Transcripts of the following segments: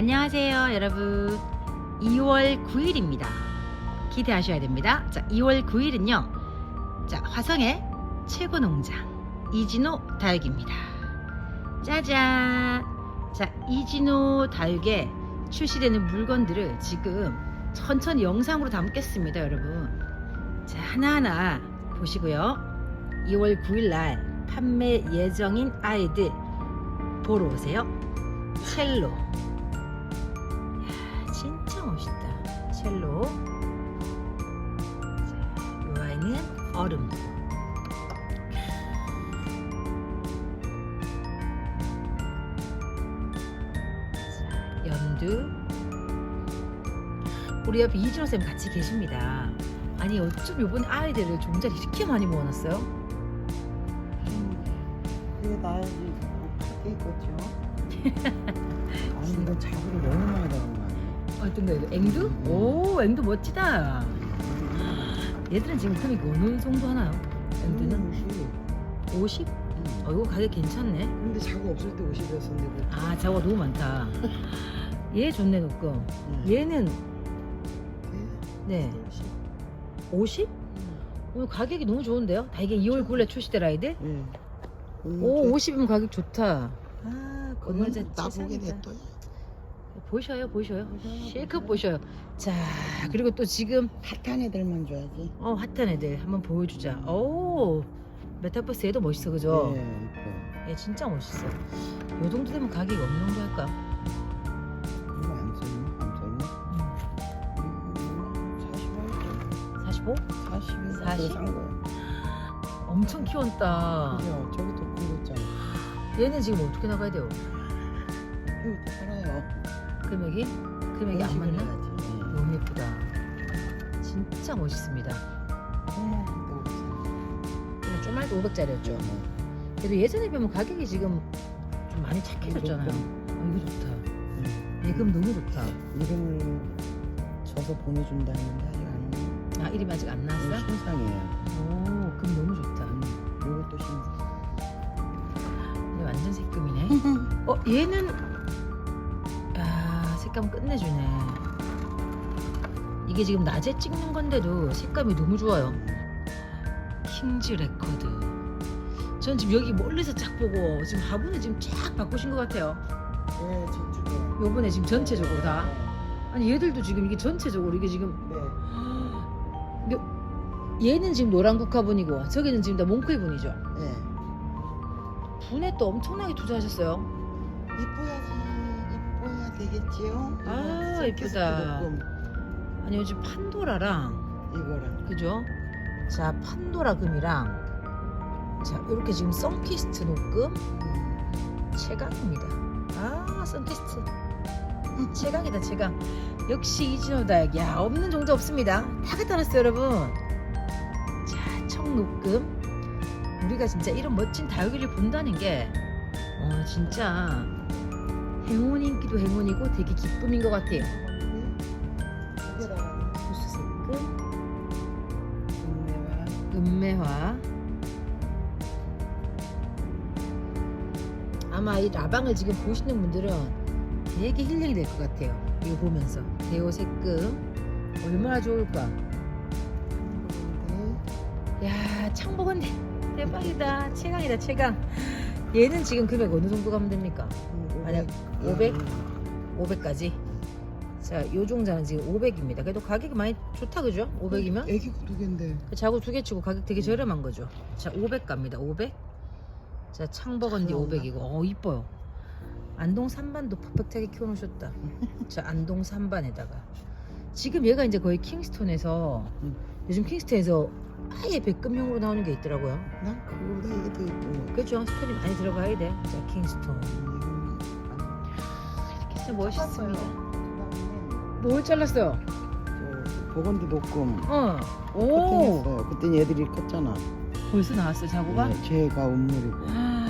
안녕하세요, 여러분. 2월 9일입니다. 기대하셔야 됩니다. 자, 2월 9일은요. 자, 화성의 최고 농장 이진호 다육입니다. 짜잔. 자, 이진호 다육에 출시되는 물건들을 지금 천천히 영상으로 담겠습니다, 여러분. 자, 하나하나 보시고요. 2월 9일 날 판매 예정인 아이들 보러 오세요. 첼로. 야, 진짜 멋있다. 첼로. 자, 이 아이는 얼음. 자, 연두. 우리 옆에 이진호 쌤 같이 계십니다. 아니 어쩜 이번 아이들을 종자를 이렇게 많이 모아놨어요? 그게 나야지 밖에 있겠죠. 아니 이거 자구를 너무 많이? 어떤 거예요? 앵두? 오, 앵두 멋지다. 얘들은 지금 금액이 어느 정도 하나요? 앵두는 옷이 50? 어, 이거 가격 괜찮네. 근데 자구 없을 때 50이었었는데 아, 자가 너무 많다. 얘 좋네, 놓고. 얘는 네, 50? 오늘 가격이 너무 좋은데요? 다 이게 2월 9일에 출시될 아이들? 예. 오, 50이면 가격 좋다. 아 그건 나보게. 냈더니 보셔요, 보셔요. 실컷 보셔요. 자, 그리고 또 지금 핫한 애들만 줘야지. 어, 핫한 애들 한번 보여주자. 오, 메타버스 얘도 멋있어, 그죠? 예, 이뻐. 얘 진짜 멋있어. 요 정도 되면 가격이 어느 정도 할까? 이거 안 써있나? 안? 음, 45? 45? 40인가? 40? 산 거야. 엄청 키웠다. 그죠? 거 있잖아. 얘는 지금 어떻게 나가야 돼요? 금액이? 금액이 안 맞나? 해야지. 너무 예쁘다. 진짜 멋있습니다. 그냥 좀만 더 500짜리였죠. 그래도 예전에 비하면 가격이 지금 좀 많이 착해졌잖아요. 어, 이거 좋다. 음. 예금 너무 좋다. 이름을 줘서 보내준다 했는데 아직 안 오네. 아, 이름이 아직 안 이거 나왔어 요? 신상이에요. 오, 금 너무 좋다. 음, 이것도 신상. 얘 완전 색금이네. 어, 얘는 아, 색감 끝내주네. 이게 지금 낮에 찍는 건데도 색감이 너무 좋아요. 킹즈 레코드. 전 지금 여기 멀리서 쫙 보고 지금 화분을 지금 쫙 바꾸신 것 같아요. 네, 저쪽에. 요번에 지금 전체적으로 다. 아니 얘들도 지금 이게 전체적으로 이게 지금 네. 얘는 지금 노란 국화분이고 저기는 지금 다 몽크이 분이죠. 네. 분에 또 엄청나게 투자하셨어요. 이뻐야지. 이뻐야 되겠지요. 아. 녹음. 아니 요즘 판도라랑 이거랑. 그죠? 자 판도라 금이랑 자 이렇게 지금 선키스트 녹금 음. 최강입니다. 아 선키스트 최강이다 최강. 역시 이진호다. 야 없는 종자 없습니다. 다 갖다 놨어요 여러분. 자 청녹금 우리가 진짜 이런 멋진 다육이를 본다는 게 어, 진짜 행운인기도 행운이고 되게 기쁨인 것 같아요. 동네와 은매화. 아마 이 라방을 지금 보시는 분들은 되게 힐링이 될 것 같아요. 이거 보면서 대호 색금 얼마나 좋을까. 야 창복은 대박이다. 최강이다 최강. 얘는 지금 금액 어느 정도 가면 됩니까? 만약 500? 500까지. 자, 요 종자는 지금 500입니다. 그래도 가격이 많이 좋다 그죠? 500이면? 애기 두 개인데. 자구 두 개 치고 가격 되게 저렴한 거죠. 자, 500 갑니다. 500. 자, 창버건디 잘 나온다. 500이고. 어, 이뻐요. 안동 3반도 퍼펙트하게 키워놓으셨다. 자, 안동 3반에다가. 지금 얘가 이제 거의 킹스톤에서 응. 요즘 킹스톤에서 아예 백금용으로 나오는 게 있더라고요. 난 그거보다 이게 더 거. 그죠? 스톤이 많이 들어가야 돼. 자, 킹스톤. 음, 진짜 멋있습니다. 뭘 잘랐어요? 저 보건디 녹금. 어. 오. 커팅했어요. 그때 얘들이 컸잖아. 벌써 나왔어요, 자구가? 네, 제가 운물이고. 아,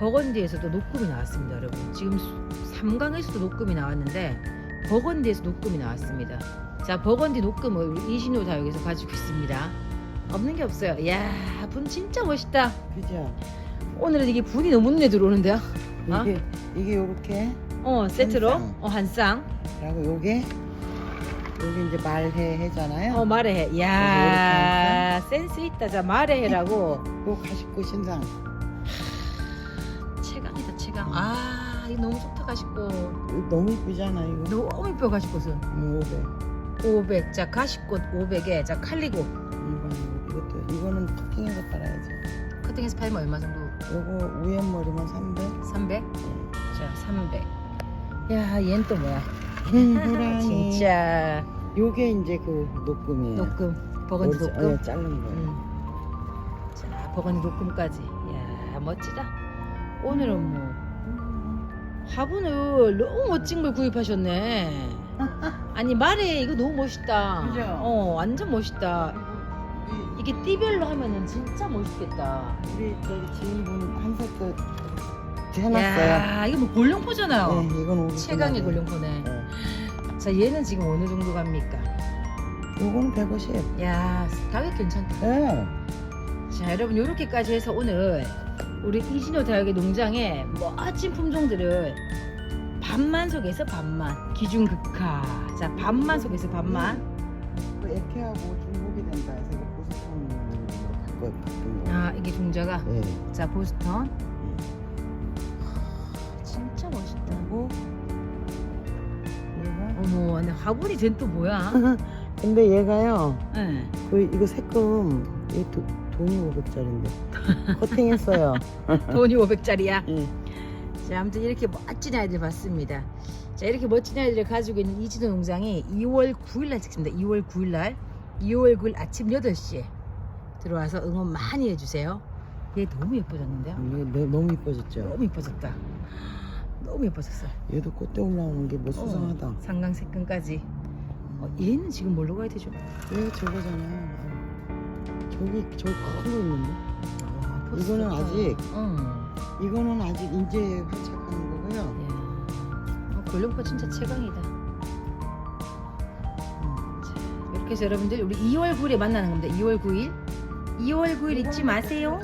버건디에서도 녹금이 나왔습니다, 여러분. 지금 3강에서도 녹금이 나왔는데 버건디에서 녹금이 나왔습니다. 자, 버건디 녹금을 우리 이신호 다육에서 가지고 있습니다. 없는 게 없어요. 이야, 분 진짜 멋있다. 그죠? 오늘은 이게 분이 너무 눈에 들어오는데요. 아? 이게 이게 요렇게 어 세트로 한 쌍. 어 한 쌍. 그리고 요게 요게 이제 말해 해잖아요. 어 말해. 야 센스 있다. 자 말해 해라고. 요 가십고 신상. 최강이다 최강. 아 이거 너무 좋다 가십고. 이거 너무 이쁘잖아 이거. 너무 이뻐. 음, 500. 500. 자 가십꽃 500에 자 칼리고 이건 이것도 이거는 커팅해서 팔아야지. 커팅해서 팔면 얼마 정도? 요거 우연 머리만 300. 300. 자 300. 야 얘는 또 뭐야? 호랑이. 진짜 요게 이제 그 녹금이에요. 녹금 버건디 자- 녹금. 어, 자른 거. 음. 자 버건디 녹금까지. 야 멋지다. 오늘은 뭐 화분을 너무 멋진 걸 구입하셨네. 아니 말해 이거 너무 멋있다. 그죠? 어 완전 멋있다. 이게 띠별로 하면은 진짜 멋있겠다. 우리 저기 지인분 한 세트 해놨어요. 야 이거 뭐 골룡포잖아요. 네, 이건 500. 최강의 골룡포네. 네. 자 얘는 지금 어느 정도 갑니까? 요거는 150. 야 가격 괜찮다. 네. 자 여러분 이렇게까지 해서 오늘 우리 이진호 대학의 농장에 멋진 품종들을 반만 속에서 반만 기준 극화 자 반만 속에서 반만 그 액회하고 중복이 된다 해서 이거 보스턴으로 바꿔 바꾼 거. 아 이게 종자가 네. 자 보스턴 어머 근데 화분이 쟨 또 뭐야 근데 얘가요. 네. 그 이거 색금 이 도, 돈이 500짜리인데 커팅했어요. 돈이 500짜리야 예. 자 아무튼 이렇게 멋진 아이들 봤습니다 자 이렇게 멋진 아이들을 가지고 있는 이진호 농장이 2월 9일 날 찍습니다 2월 9일 날 2월 9일 아침 8시에 들어와서 응원 많이 해주세요 얘 너무 예뻐졌는데요 너- 너무 이뻐졌죠. 너무 예뻐졌다 너무 예뻐졌어 얘도 꽃대 올라오는 게 뭐 수상하다. 어, 상강색근까지 어, 얘는 지금 뭘로 가야 되죠? 얘 저거잖아요. 저기 저큰거 있는데. 와, 이거는 포스터. 아직- 응. 이거는 아직 이제 활착하는 거고요. 이야, 어, 골룡포 진짜 최강이다 자, 이렇게 해서 여러분들 우리 2월 9일에 만나는 겁니다 2월 9일 2월 9일 잊지 마세요